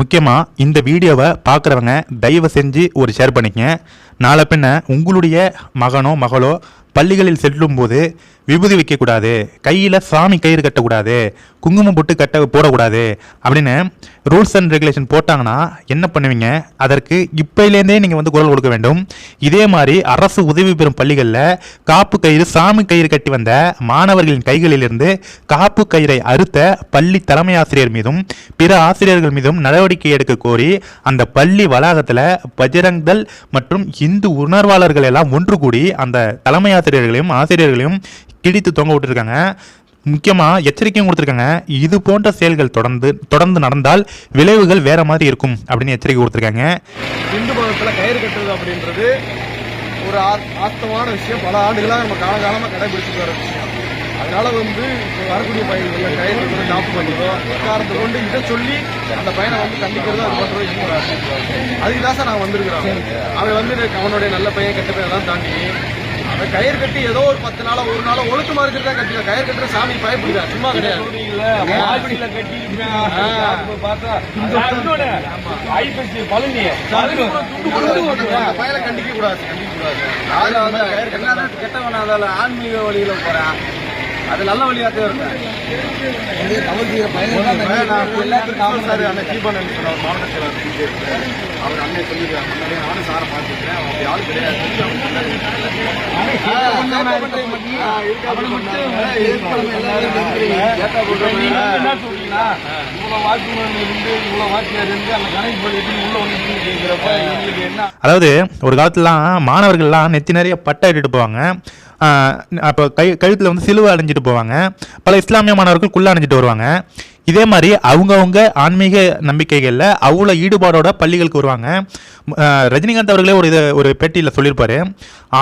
முக்கியமாக இந்த வீடியோவை பார்க்குறவங்க தயவு செஞ்சு ஒரு ஷேர் பண்ணிக்கங்க. நாளை பின்ன உங்களுடைய மகனோ மகளோ பள்ளிகளில் செல்லும் போது விபூதி வைக்கக்கூடாது. கையில் சாமி கயிறு கட்டக்கூடாது. குங்குமம் போட்டு கட்ட போடக்கூடாது. அப்படின்னு ரூல்ஸ் அண்ட் ரெகுலேஷன் போட்டாங்கன்னா என்ன பண்ணுவீங்க? அதற்கு இப்போலேருந்தே நீங்கள் வந்து குரல் கொடுக்க வேண்டும். இதே மாதிரி அரசு உதவி பெறும் பள்ளிகளில் காப்பு கயிறு சாமி கயிறு கட்டி வந்த மாணவர்களின் கைகளிலிருந்து காப்பு கயிறை அறுத்த பள்ளி தலைமை ஆசிரியர் மீதும் பிற ஆசிரியர்கள் மீதும் நடவடிக்கை எடுக்க கோரி அந்த பள்ளி வளாகத்தில் பஜரங்தள் மற்றும் இந்து உணர்வாளர்கள் எல்லாம் ஒன்று கூடி அந்த தலைமை ஆசிரியர்களையும் ஆசிரியர்களையும் கிழித்து தொங்க விட்டுருக்காங்க. முக்கியமாக எச்சரிக்கையும் கொடுத்துருக்காங்க. இது போன்ற செயல்கள் தொடர்ந்து தொடர்ந்து நடந்தால் விளைவுகள் வேற மாதிரி இருக்கும் அப்படின்னு எச்சரிக்கை கொடுத்துருக்காங்க. இந்து மதத்தில் கயிறு கட்டுறது அப்படின்றது ஒரு ஆத்தமான விஷயம். பல ஆண்டுகளாக நம்ம காலகாலமாக கடைபிடிச்சிட்டு வர விஷயம். அதனால வந்து வரக்கூடிய பயிர்களில் கயிறு கட்டுறது காப்பு பண்ணுறதோ காரணத்தை கொண்டு இதை சொல்லி அந்த பையனை வந்து கண்டிக்கிறதோ அது பண்ணுறதோ அதுக்கு தான் சார் நான் வந்திருக்கிறேன் அவன் வந்து அவனுடைய நல்ல பையன் கெட்ட பையன் எல்லாம் தாண்டி அவன் கயிறு கட்டி ஏதோ ஒரு பத்து நாளோ ஒரு நாளோ ஒழுக்கமா இருக்கிறதா கட்டல கயிறு கட்டுற சாமி பயப்படுதா சும்மா கிடையாது. பையனை கண்டிக்க கூடாது கண்டிக்க கூடாது. கெட்டவன் ஆன்மீக வழியில போறான். அது நல்ல வழியாத்தே இருக்கேன் எல்லாத்துக்கும் சார் அந்த சொன்னார் மாவட்ட செயலாளர் அவர் அண்ணன் சொல்லியிருக்காங்க முன்னாடியே நானும் சாரை பார்த்துருக்கேன் அவன் அப்படி ஆள் கிடையாது. அதாவது ஒரு காலத்துலலாம் மாணவர்கள்லாம் நெத்தி நிறைய பட்டை இட்டுட்டு போவாங்க. அப்போ கை கழுத்தில் வந்து சிலுவை அணிஞ்சிட்டு போவாங்க. பல இஸ்லாமிய மாணவர்கள் குள்ள அணிஞ்சிட்டு வருவாங்க. இதே மாதிரி அவங்கவுங்க ஆன்மீக நம்பிக்கைகளில் அவ்வளோ ஈடுபாடோட பள்ளிகளுக்கு வருவாங்க. ரஜினிகாந்த் அவர்களே ஒரு இது ஒரு பேட்டியில் சொல்லியிருப்பார்.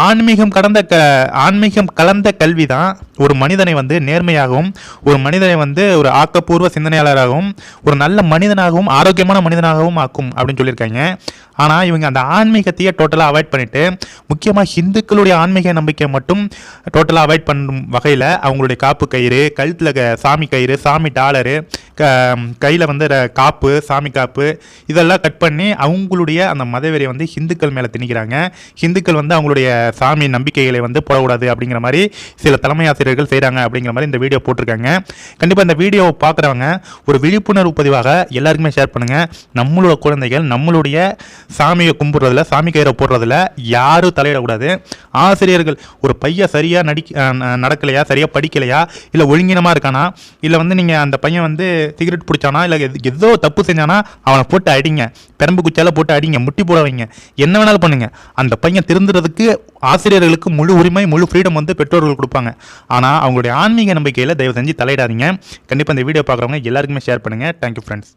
ஆன்மீகம் கடந்த க ஆன்மீகம் கலந்த கல்வி தான் ஒரு மனிதனை வந்து நேர்மையாகவும் ஒரு மனிதனை வந்து ஒரு ஆக்கப்பூர்வ சிந்தனையாளராகவும் ஒரு நல்ல மனிதனாகவும் ஆரோக்கியமான மனிதனாகவும் ஆக்கும் அப்படின்னு சொல்லியிருக்காங்க. ஆனால் இவங்க அந்த ஆன்மீகத்தையே டோட்டலாக அவாய்ட் பண்ணிவிட்டு முக்கியமாக ஹிந்துக்களுடைய ஆன்மீக நம்பிக்கை மட்டும் டோட்டலாக அவாய்ட் பண்ணும் வகையில் அவங்களுடைய காப்பு கயிறு கழுத்தில் சாமி கயிறு சாமி டாலரு கையில் வந்து ர- காப்பு சாமி காப்பு இதெல்லாம் கட் பண்ணி அவங்களுடைய அந்த மதவெறியை வந்து ஹிந்துக்கள் மேலே திணிக்கிறாங்க. ஹிந்துக்கள் வந்து அவங்களுடைய சாமி நம்பிக்கைகளை வந்து போடக்கூடாது அப்படிங்கிற மாதிரி சில தலைமை ஆசிரியர்கள் செய்கிறாங்க அப்படிங்கிற மாதிரி இந்த வீடியோ போட்டிருக்காங்க. கண்டிப்பாக இந்த வீடியோவை பார்க்குறவங்க ஒரு விழிப்புணர்வு பதிவாக எல்லாருக்குமே ஷேர் பண்ணுங்கள் நம்மளோட குழந்தைகள் நம்மளுடைய சாமியை கும்பிட்றதுல சாமி கயிறை போடுறதுல யாரும் தலையிடக்கூடாது. ஆசிரியர்கள் ஒரு பையன் சரியாக நடி ந- நடக்கலையா சரியாக படிக்கலையா இல்லை ஒழுங்கினமாக இருக்கானா இல்லை வந்து நீங்கள் அந்த பையன் வந்து சிகரெட் பிடிச்சானா இல்லை ஏதோ தப்பு செஞ்சானா அவனை போட்டு அடிங்க. பெரம்பு குச்சால போட்டு அடிங்க முட்டி போட வைங்க. என்ன வேணாலும் பண்ணுங்க. அந்த பையன் திருந்துறதுக்கு ஆசிரியர்களுக்கு முழு உரிமை முழு ஃப்ரீடம் வந்து பெற்றோர்கள் கொடுப்பாங்க. ஆனால் அவங்களுடைய ஆன்மீக நம்பிக்கையில் தயவு செஞ்சு தலையிடாதீங்க. கண்டிப்பாக இந்த வீடியோ பார்க்குறவங்க எல்லாருக்குமே ஷேர் பண்ணுங்கள் தேங்க்யூ ஃப்ரெண்ட்ஸ்